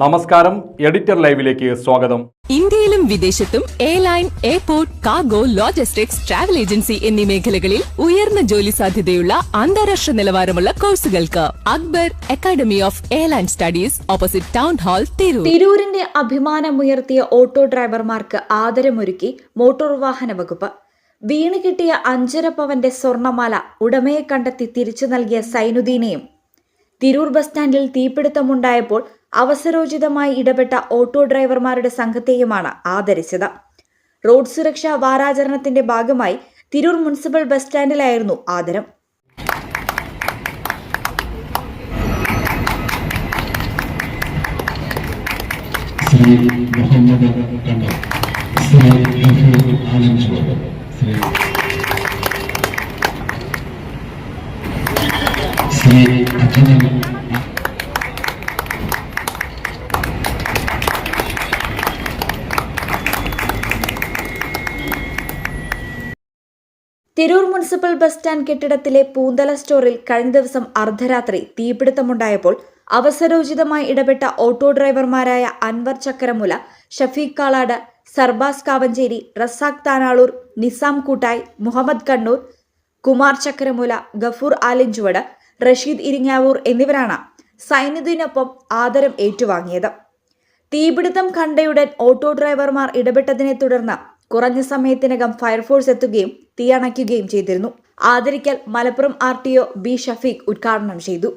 നമസ്കാരം എഡിറ്റർ ലൈവിലേക്ക് സ്വാഗതം. ഇന്ത്യയിലും വിദേശത്തും airline airport cargo logistics travel agency എന്നീ മേഖലകളിൽ ഉയർന്ന ജോലി സാധ്യതയുള്ള അന്താരാഷ്ട്ര നിലവാരമുള്ള കോഴ്സുകൾക്ക് Akbar academy of airline studies opposite town hall Tirur. തിരൂരിന്റെ അഭിമാനമുയർത്തിയ ഓട്ടോ ഡ്രൈവർമാർക്ക് ആദരമൊരുക്കി മോട്ടോർ വാഹന വകുപ്പ്. വീണ് കിട്ടിയ അഞ്ചര പവന്റെ സ്വർണമാല ഉടമയെ കണ്ടെത്തി തിരിച്ചു നൽകിയ സൈനുദ്ദീനെയും. തിരൂർ ബസ് സ്റ്റാൻഡിൽ തീപിടുത്തമുണ്ടായപ്പോൾ അവസരോചിതമായി ഇടപെട്ട ഓട്ടോ ഡ്രൈവർമാരുടെ സംഘത്തെയുമാണ് ആദരിച്ചത്. റോഡ് സുരക്ഷാ വാരാചരണത്തിന്റെ ഭാഗമായി തിരൂർ മുനിസിപ്പൽ ബസ് സ്റ്റാൻഡിലായിരുന്നു ആദരം. Shri Muhammad Shri Shri Shri Ajmal Tirur municipal bus stand കെട്ടിടത്തിലെ Poonthala സ്റ്റോറിൽ കഴിഞ്ഞ ദിവസം അർദ്ധരാത്രി തീപിടുത്തമുണ്ടായപ്പോൾ അവസരോചിതമായി ഇടപെട്ട ഓട്ടോ ഡ്രൈവർമാരായ അൻവർ ചക്കരമുല ഷഫീഖ് കാളാട് സർബാസ് കാവഞ്ചേരി റസാഖ് താനാളൂർ നിസാം കൂട്ടായി മുഹമ്മദ് കണ്ണൂർ കുമാർ ചക്കരമുല ഗഫൂർ ആലിഞ്ചുവട് റഷീദ് ഇരിങ്ങാവൂർ എന്നിവരാണ് സൈന്യത്തിനൊപ്പം ആദരം ഏറ്റുവാങ്ങിയത്. തീപിടുത്തം കണ്ടയുടൻ ഓട്ടോ ഡ്രൈവർമാർ ഇടപെട്ടതിനെ തുടർന്ന് കുറഞ്ഞ സമയത്തിനകം ഫയർഫോഴ്സ് എത്തുകയും തീയണയ്ക്കുകയും ചെയ്തിരുന്നു. ആദരിക്കൽ Malappuram R T O B Shafeeq ഉദ്ഘാടനം ചെയ്തു.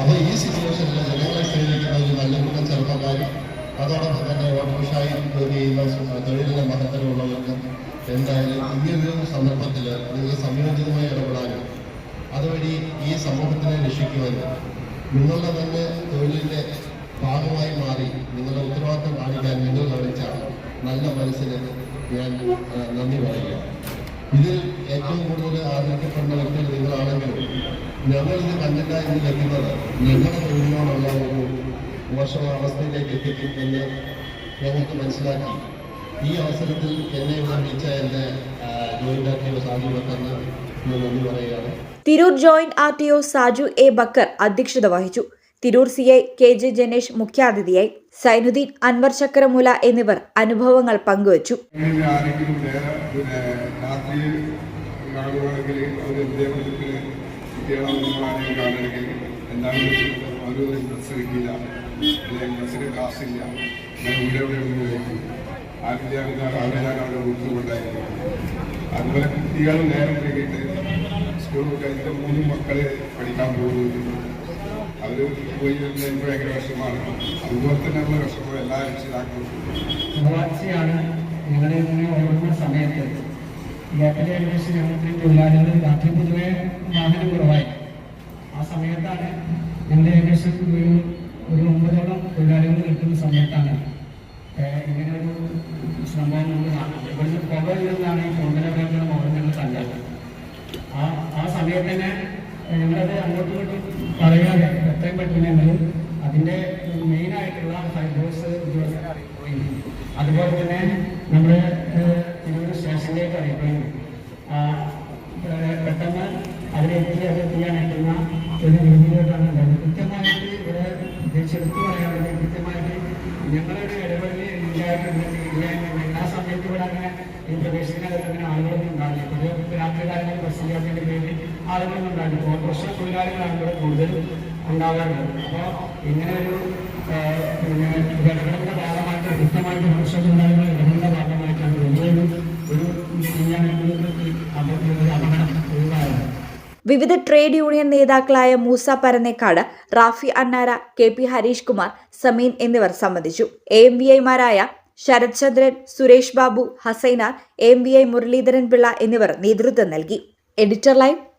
അപ്പോൾ ഈ സിറ്റുവേഷനിൽ ജനങ്ങളെ സേവിക്കുന്ന ഒരു നല്ല കൂട്ടം ചെറുപ്പക്കാരും അതോടൊപ്പം തന്നെ ഓട്ടോഷായി ജോലി ചെയ്യുന്ന തൊഴിലിലെ മഹത്തരമുള്ളവർക്കും എന്തായാലും ഈ ഒരു സന്ദർഭത്തിൽ നിങ്ങൾ സംയോജിതമായി ഇടപെടാനും അതുവഴി ഈ സമൂഹത്തിനെ രക്ഷിക്കുവാനും നിങ്ങളുടെ തന്നെ തൊഴിലിന്റെ ഭാഗമായി മാറി നിങ്ങളുടെ ഉത്തരവാദിത്തം കാണിക്കാൻ നിങ്ങൾ കാണിച്ച നല്ല മനസ്സിന് ഞാൻ നന്ദി പറയുക ഇതിൽ ഏറ്റവും കൂടുതൽ ആദരിക്കപ്പെടുന്ന വ്യക്തികൾ നിങ്ങളാണെങ്കിലും ഞങ്ങൾ ഇത് കണ്ടില്ല എന്ന് കരുതുന്നത് ഞങ്ങളുടെ തൊഴിലിനോടുള്ള ഒരു മോശം അവസ്ഥയിലേക്ക് എത്തിക്കും എന്ന് ഞങ്ങൾക്ക് മനസ്സിലാക്കി. ഈ അവസരത്തിൽ എന്നെ ഇവിടെ വിളിച്ച എന്റെ ജോയിന്റ് ആക്ടീവ് സാധു ബക്കറിന് ഞാൻ നന്ദി പറയുകയാണ്. Tirur joint R T O Saju A Bakkar അധ്യക്ഷത വഹിച്ചു. Tirur C I K J Janesh മുഖ്യാതിഥിയായി സൈനുദ്ദീൻ അൻവർ ചക്രമുല എന്നിവർ അനുഭവങ്ങൾ പങ്കുവച്ചു. അതുപോലെ കുട്ടികൾ നേരം വൈകിട്ട് സ്കൂൾ കഴിഞ്ഞിട്ട് മൂന്ന് മക്കളെ പഠിക്കാൻ പോകുന്നു. അവർ പോയി വരുന്നത് ഭയങ്കര വിഷമമാണ് അതുപോലെ തന്നെയുള്ള വിഷമം എല്ലാ രക്ഷിതാക്കളും. ചൊവ്വാഴ്ചയാണ് ഞങ്ങൾ ഇങ്ങനെ ഓടുന്ന സമയത്ത് ഗ്യാപ്പിലെ ഏകദേശം ഞങ്ങൾക്ക് തൊഴിലാളികൾ രാത്രി പൊതുവെ വാഹനം കുറവായി. ആ സമയത്താണ് എന്റെ ഏകദേശം ഒരു ഒരു ഒമ്പതോളം തൊഴിലാളികൾ കിട്ടുന്ന സമയത്താണ് ഇങ്ങനെ ഒരു സംഭവം നമ്മൾ കാണുന്നത്. ഇവിടുന്ന് പുക വരുന്നതാണ് ഈ മോഹൻ ഞങ്ങൾ കണ്ടത് ആ ആ സമയത്ത് തന്നെ ഞങ്ങളത് അങ്ങോട്ടും ഇങ്ങോട്ടും പറയാതെ എത്രയും പെട്ടെന്ന് ഞങ്ങൾ അതിന്റെ മെയിനായിട്ടുള്ള ഫൈബേഴ്സ് ഉദ്യോഗസ്ഥരെ അറിയിക്കുകയും അതുപോലെ തന്നെ നമ്മുടെ തിരുവനന്തപുരം സ്റ്റേഷനിലേക്ക് ഏഹ്, പെട്ടെന്ന് അതിലെത്തി അത് എത്തിയാണെത്തുന്ന ഒരു രീതിയിലോട്ടാണ് ഉണ്ടായത്. കൃത്യമായിട്ട് ഇവിടെ തിരിച്ചെടുത്ത് പറയാറുണ്ട് കൃത്യമായിട്ട് ഞങ്ങളുടെ ഇടപെടലിൽ ഇല്ലായിട്ടുണ്ടെങ്കിൽ ഇല്ലായെങ്കിൽ എല്ലാ സമയത്തും ഇവിടെ അങ്ങനെ ഈ പ്രദേശത്തിനകത്ത് അങ്ങനെ ആളുകളൊന്നും ഉണ്ടാവില്ല പൊതുവെ രാത്രി കാലങ്ങളിൽ ബസ് ഇല്ലാത്തതിന്റെ പേരിൽ ഉണ്ടാകും ഓട്ടോറിക്ഷ തൊഴിലാളികളാണ് ഇവിടെ കൂടുതൽ ഉണ്ടാകാറുള്ളത്. അപ്പോൾ ഇങ്ങനെ ഒരു പിന്നെ ഇടപെടലിന്റെ ഭാഗമായിട്ട് കൃത്യമായിട്ട് മനുഷ്യ തൊഴിലാളികൾ ഇറങ്ങുന്ന ഭാഗമായിട്ടാണ് വലിയൊരു ഒരു അപകടം വിവിധ ട്രേഡ് യൂണിയൻ നേതാക്കളായ മൂസ പരനേക്കാട് റാഫി അന്നാര കെ പി ഹരീഷ് കുമാർ സമീൻ എന്നിവർ സംബന്ധിച്ചു. എ എം വി ഐമാരായ Sharath Chandran Suresh Babu Hasainar M V I Muraleedharan Pillai എന്നിവർ നേതൃത്വം നൽകി. Editor live